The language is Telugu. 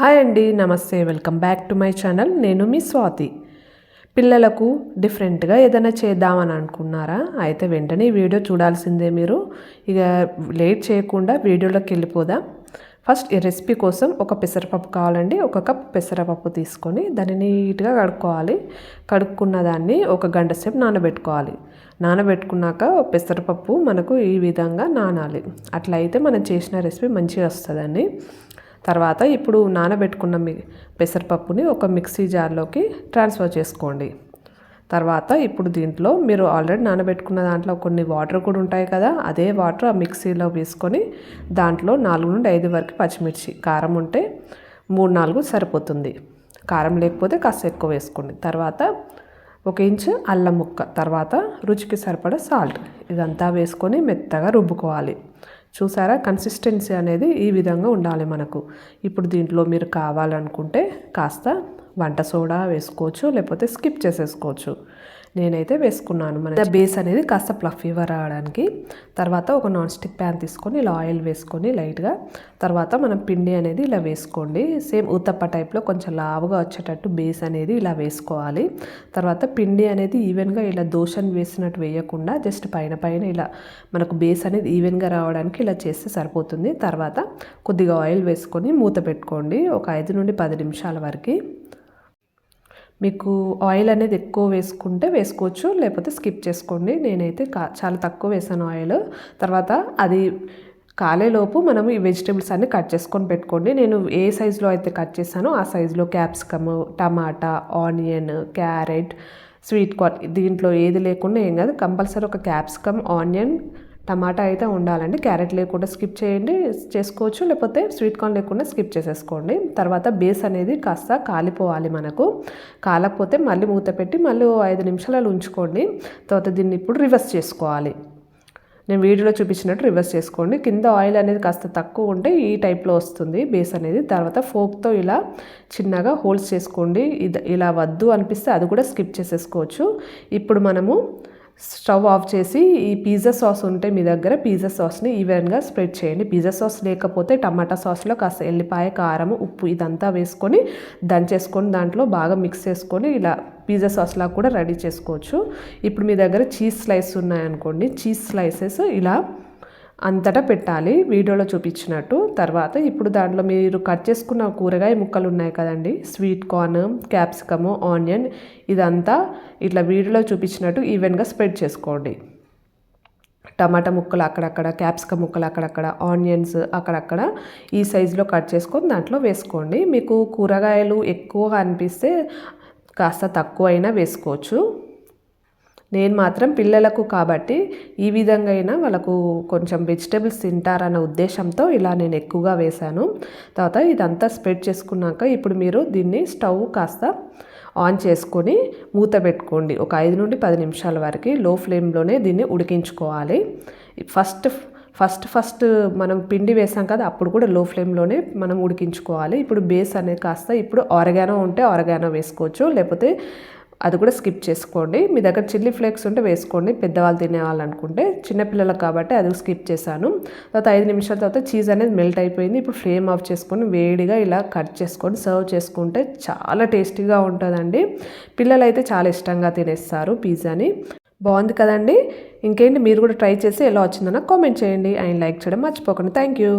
హాయ్ అండి నమస్తే welcome back to my channel. నేను మీ స్వాతి. పిల్లలకు డిఫరెంట్గా ఏదైనా చేద్దామని అనుకున్నారా? అయితే వెంటనే ఈ వీడియో చూడాల్సిందే మీరు. ఇక లేట్ చేయకుండా వీడియోలోకి వెళ్ళిపోదాం? ఫస్ట్ ఈ రెసిపీ కోసం ఒక పెసరపప్పు కావాలండి. ఒక కప్ పెసరపప్పు తీసుకొని దాన్ని నీట్గా కడుక్కోవాలి. కడుక్కున్న దాన్ని ఒక గంట సేపు నానబెట్టుకోవాలి. నానబెట్టుకున్నాక పెసరపప్పు మనకు ఈ విధంగా నానాలి. అట్లా అయితే మనం చేసిన రెసిపీ మంచిగా వస్తుందండి. తర్వాత ఇప్పుడు నానబెట్టుకున్న మి పెసరపప్పుని ఒక మిక్సీ జార్లోకి ట్రాన్స్ఫర్ చేసుకోండి. తర్వాత ఇప్పుడు దీంట్లో మీరు ఆల్రెడీ నానబెట్టుకున్న దాంట్లో కొన్ని వాటర్ కూడా ఉంటాయి కదా అదే వాటర్ ఆ మిక్సీలో వేసుకొని దాంట్లో నాలుగు నుండి ఐదు వరకు పచ్చిమిర్చి కారం ఉంటే మూడు నాలుగు సరిపోతుంది. కారం లేకపోతే కాస్త ఎక్కువ వేసుకోండి. తర్వాత ఒక ఇంచు అల్లం ముక్క తర్వాత రుచికి సరిపడా సాల్ట్ ఇదంతా వేసుకొని మెత్తగా రుబ్బుకోవాలి. చూసారా? కన్సిస్టెన్సీ అనేది ఈ విధంగా ఉండాలి మనకు. ఇప్పుడు దీంట్లో మీరు కావాలనుకుంటే కాస్త వంట సోడా వేసుకోవచ్చు లేకపోతే స్కిప్ చేసేసుకోవచ్చు. నేనైతే వేసుకున్నాను మన బేస్ అనేది కాస్త ఫ్లఫీగా రావడానికి. తర్వాత ఒక నాన్ స్టిక్ ప్యాన్ తీసుకొని ఇలా ఆయిల్ వేసుకొని లైట్గా తర్వాత మనం పిండి అనేది ఇలా వేసుకోండి. సేమ్ ఉత్తప్ప టైప్లో కొంచెం లావుగా వచ్చేటట్టు బేస్ అనేది ఇలా వేసుకోవాలి. తర్వాత పిండి అనేది ఈవెన్గా ఇలా దోశను వేసినట్టు వేయకుండా జస్ట్ పైన పైన ఇలా మనకు బేస్ అనేది ఈవెన్గా రావడానికి ఇలా చేస్తే సరిపోతుంది. తర్వాత కొద్దిగా ఆయిల్ వేసుకొని మూత పెట్టుకోండి. ఒక ఐదు నుండి పది నిమిషాల వరకు. మీకు ఆయిల్ అనేది ఎక్కువ వేసుకుంటే వేసుకోవచ్చు లేకపోతే స్కిప్ చేసుకోండి. నేనైతే చాలా తక్కువ వేసాను ఆయిల్ తర్వాత అది కాలేలోపు మనం ఈ వెజిటేబుల్స్ అన్ని కట్ చేసుకొని పెట్టుకోండి. నేను ఏ సైజులో అయితే కట్ చేశానో ఆ సైజులో capsicum tomato onion carrot sweet corn దీంట్లో ఏది లేకుండా ఏం కాదు. కంపల్సరీ ఒక క్యాప్సికమ్ ఆనియన్ టమాటా అయితే ఉండాలండి. క్యారెట్ లేకుండా స్కిప్ చేయండి. చేసుకోవచ్చు. లేకపోతే స్వీట్ కార్న్ లేకుండా స్కిప్ చేసేసుకోండి. తర్వాత బేస్ అనేది కాస్త కాలిపోవాలి మనకు. కాలకపోతే మళ్ళీ మూత పెట్టి మళ్ళీ ఐదు నిమిషాలు ఉంచుకోండి. తర్వాత దీన్ని ఇప్పుడు రివర్స్ చేసుకోవాలి. నేను వీడియోలో చూపించినట్టు రివర్స్ చేసుకోండి. కింద ఆయిల్ అనేది కాస్త తక్కువ ఉంటే ఈ టైప్లో వస్తుంది బేస్ అనేది. తర్వాత ఫోక్తో ఇలా చిన్నగా హోల్స్ చేసుకోండి. ఇది ఇలా వద్దు అనిపిస్తే అది కూడా స్కిప్ చేసేసుకోవచ్చు. ఇప్పుడు మనము స్టవ్ ఆఫ్ చేసి ఈ పిజ్జా సాస్ ఉంటే మీ దగ్గర పిజ్జా సాస్ని ఈవెన్గా స్ప్రెడ్ చేయండి. పిజ్జా సాస్ లేకపోతే టమాటా సాస్లో కాస్త ఎల్లిపాయ కారం ఉప్పు ఇదంతా వేసుకొని దంచేసుకొని దాంట్లో బాగా మిక్స్ చేసుకొని ఇలా పిజ్జా సాస్లా కూడా రెడీ చేసుకోవచ్చు. ఇప్పుడు మీ దగ్గర చీజ్ స్లైస్ ఉన్నాయనుకోండి చీజ్ స్లైసెస్ ఇలా అంతటా పెట్టాలి. వీడియోలో చూపించినట్టు. తర్వాత ఇప్పుడు దాంట్లో మీరు కట్ చేసుకున్న కూరగాయ ముక్కలు ఉన్నాయి కదండి. స్వీట్ కార్న్ క్యాప్సికము ఆనియన్ ఇదంతా ఇట్లా వీడియోలో చూపించినట్టు ఈవెన్గా స్ప్రెడ్ చేసుకోండి. టమాటా ముక్కలు అక్కడక్కడ క్యాప్సికమ్ ముక్కలు అక్కడక్కడ ఆనియన్స్ అక్కడక్కడ ఈ సైజులో కట్ చేసుకొని దాంట్లో వేసుకోండి. మీకు కూరగాయలు ఎక్కువగా అనిపిస్తే కాస్త తక్కువ అయినా వేసుకోవచ్చు. నేను మాత్రం పిల్లలకు కాబట్టి ఈ విధంగా అయినా వాళ్ళకు కొంచెం వెజిటేబుల్స్ తింటారన్న ఉద్దేశంతో ఇలా నేను ఎక్కువగా వేశాను. తర్వాత ఇదంతా స్ప్రెడ్ చేసుకున్నాక ఇప్పుడు మీరు దీన్ని స్టవ్ కాస్త ఆన్ చేసుకొని మూత పెట్టుకోండి. ఒక ఐదు నుండి పది నిమిషాల వరకు లో ఫ్లేమ్లోనే దీన్ని ఉడికించుకోవాలి. ఫస్ట్ ఫస్ట్ ఫస్ట్ మనం పిండి వేసాం కదా అప్పుడు కూడా లో ఫ్లేమ్లోనే మనం ఉడికించుకోవాలి. ఇప్పుడు బేస్ అనేది కాస్త ఇప్పుడు ఆరగానో ఉంటే ఆరగానో వేసుకోవచ్చు. లేకపోతే అది కూడా స్కిప్ చేసుకోండి. మీ దగ్గర చిల్లీ ఫ్లేక్స్ ఉంటే వేసుకోండి. పెద్దవాళ్ళు తినేవాళ్ళు అనుకుంటే. చిన్నపిల్లలకు కాబట్టి అది స్కిప్ చేశాను. తర్వాత ఐదు నిమిషాల తర్వాత చీజ్ అనేది మెల్ట్ అయిపోయింది. ఇప్పుడు ఫ్లేమ్ ఆఫ్ చేసుకొని వేడిగా ఇలా కట్ చేసుకొని సర్వ్ చేసుకుంటే చాలా టేస్టీగా ఉంటుందండి. పిల్లలు అయితే చాలా ఇష్టంగా తినేస్తారు పిజ్జాని. బాగుంది కదండి? ఇంకేంటి? మీరు కూడా ట్రై చేసి ఎలా వచ్చిందన్న కామెంట్ చేయండి. అండ్ లైక్ చేయడం మర్చిపోకండి. Thank you